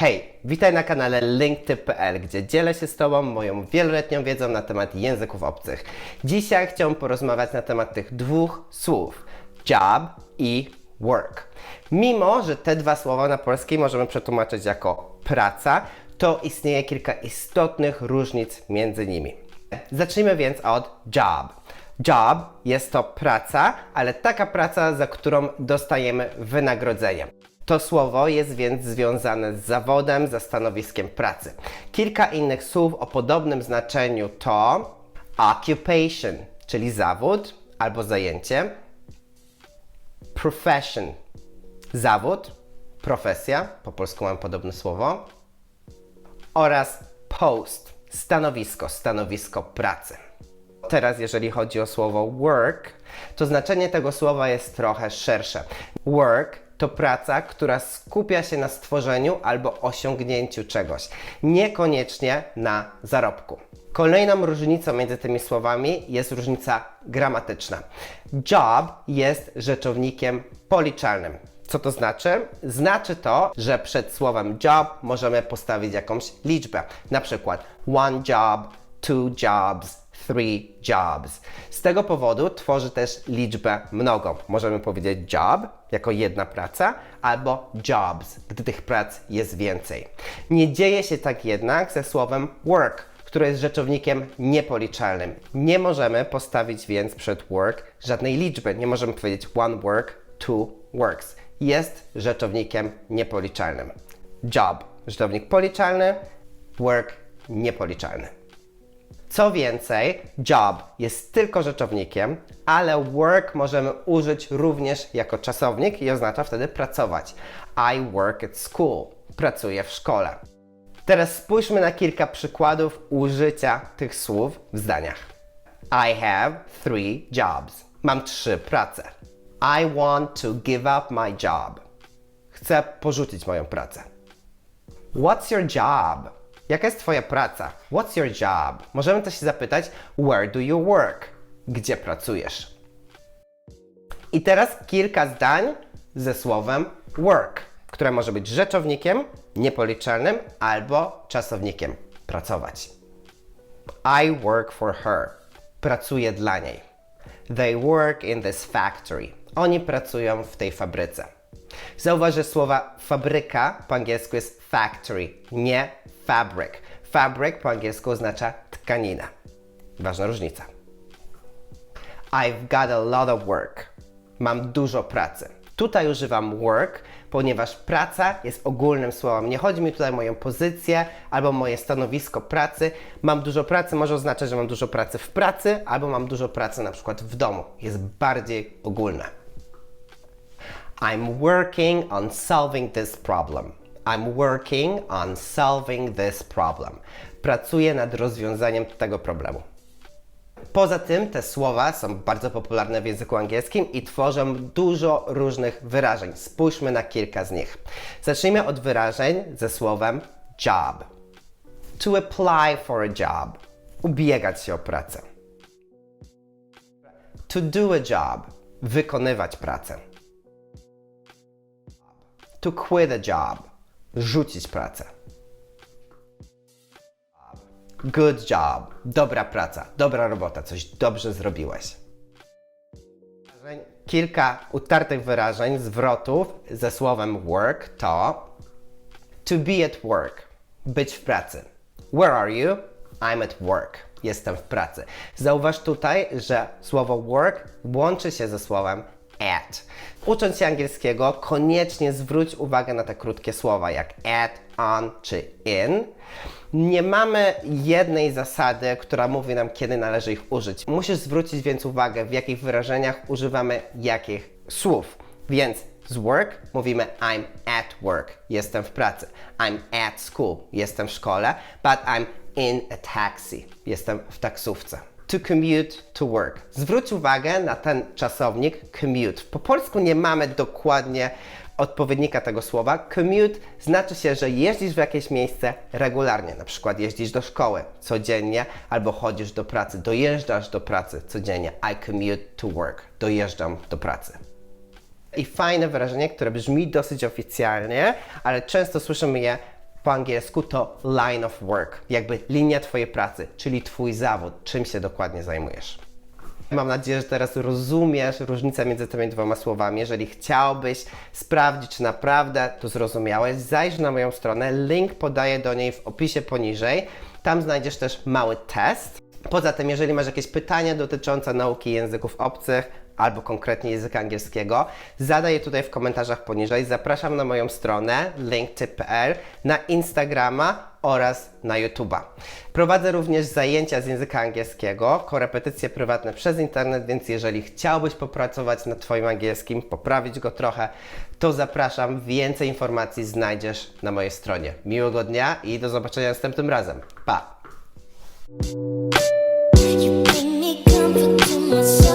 Hej, witaj na kanale linktip.pl, gdzie dzielę się z Tobą moją wieloletnią wiedzą na temat języków obcych. Dzisiaj chciałbym porozmawiać na temat tych dwóch słów job i work. Mimo, że te dwa słowa na polskiej możemy przetłumaczyć jako praca, to istnieje kilka istotnych różnic między nimi. Zacznijmy więc od job. Job jest to praca, ale taka praca, za którą dostajemy wynagrodzenie. To słowo jest więc związane z zawodem, ze stanowiskiem pracy. Kilka innych słów o podobnym znaczeniu to occupation, czyli zawód albo zajęcie, profession, zawód, profesja, po polsku mam podobne słowo, oraz post, stanowisko, stanowisko pracy. Teraz, jeżeli chodzi o słowo work, to znaczenie tego słowa jest trochę szersze. Work to praca, która skupia się na stworzeniu albo osiągnięciu czegoś, niekoniecznie na zarobku. Kolejną różnicą między tymi słowami jest różnica gramatyczna. Job jest rzeczownikiem policzalnym. Co to znaczy? Znaczy to, że przed słowem job możemy postawić jakąś liczbę. Na przykład one job, two jobs, three jobs. Z tego powodu tworzy też liczbę mnogą. Możemy powiedzieć job jako jedna praca albo jobs, gdy tych prac jest więcej. Nie dzieje się tak jednak ze słowem work, które jest rzeczownikiem niepoliczalnym. Nie możemy postawić więc przed work żadnej liczby. Nie możemy powiedzieć one work, two works. Jest rzeczownikiem niepoliczalnym. Job, rzeczownik policzalny, work niepoliczalny. Co więcej, job jest tylko rzeczownikiem, ale work możemy użyć również jako czasownik i oznacza wtedy pracować. I work at school. Pracuję w szkole. Teraz spójrzmy na kilka przykładów użycia tych słów w zdaniach. I have three jobs. Mam trzy prace. I want to give up my job. Chcę porzucić moją pracę. What's your job? Jaka jest Twoja praca? What's your job? Możemy też się zapytać, where do you work? Gdzie pracujesz? I teraz kilka zdań ze słowem work, które może być rzeczownikiem niepoliczalnym albo czasownikiem pracować. I work for her. Pracuję dla niej. They work in this factory. Oni pracują w tej fabryce. Zauważ, że słowa fabryka po angielsku jest factory, nie fabric. Fabric po angielsku oznacza tkanina. Ważna różnica. I've got a lot of work. Mam dużo pracy. Tutaj używam work, ponieważ praca jest ogólnym słowem. Nie chodzi mi tutaj o moją pozycję albo moje stanowisko pracy. Mam dużo pracy może oznaczać, że mam dużo pracy w pracy albo mam dużo pracy na przykład w domu. Jest bardziej ogólne. I'm working on solving this problem. I'm working on solving this problem. Pracuję nad rozwiązaniem tego problemu. Poza tym te słowa są bardzo popularne w języku angielskim i tworzą dużo różnych wyrażeń. Spójrzmy na kilka z nich. Zacznijmy od wyrażeń ze słowem job. To apply for a job. Ubiegać się o pracę. To do a job. Wykonywać pracę. To quit a job. Rzucić pracę. Good job. Dobra praca, dobra robota, coś dobrze zrobiłeś. Kilka utartych wyrażeń, zwrotów ze słowem work to to be at work, być w pracy. Where are you? I'm at work. Jestem w pracy. Zauważ tutaj, że słowo work łączy się ze słowem at. Ucząc się angielskiego, koniecznie zwróć uwagę na te krótkie słowa jak at, on czy in. Nie mamy jednej zasady, która mówi nam, kiedy należy ich użyć. Musisz zwrócić więc uwagę, w jakich wyrażeniach używamy jakich słów. Więc z work mówimy I'm at work, jestem w pracy. I'm at school, jestem w szkole, but I'm in a taxi, jestem w taksówce. To commute to work. Zwróć uwagę na ten czasownik commute. Po polsku nie mamy dokładnie odpowiednika tego słowa. Commute znaczy się, że jeździsz w jakieś miejsce regularnie, na przykład jeździsz do szkoły codziennie albo chodzisz do pracy, dojeżdżasz do pracy codziennie. I commute to work. Dojeżdżam do pracy. I fajne wyrażenie, które brzmi dosyć oficjalnie, ale często słyszymy je po angielsku to line of work, jakby linia Twojej pracy, czyli Twój zawód, czym się dokładnie zajmujesz. Mam nadzieję, że teraz rozumiesz różnicę między tymi dwoma słowami. Jeżeli chciałbyś sprawdzić, czy naprawdę to zrozumiałeś, zajrzyj na moją stronę. Link podaję do niej w opisie poniżej. Tam znajdziesz też mały test. Poza tym, jeżeli masz jakieś pytania dotyczące nauki języków obcych albo konkretnie języka angielskiego, zadaj je tutaj w komentarzach poniżej. Zapraszam na moją stronę linktip.pl, na Instagrama oraz na YouTube'a. Prowadzę również zajęcia z języka angielskiego, korepetycje prywatne przez internet, więc jeżeli chciałbyś popracować nad Twoim angielskim, poprawić go trochę, to zapraszam. Więcej informacji znajdziesz na mojej stronie. Miłego dnia i do zobaczenia następnym razem. Pa! You bring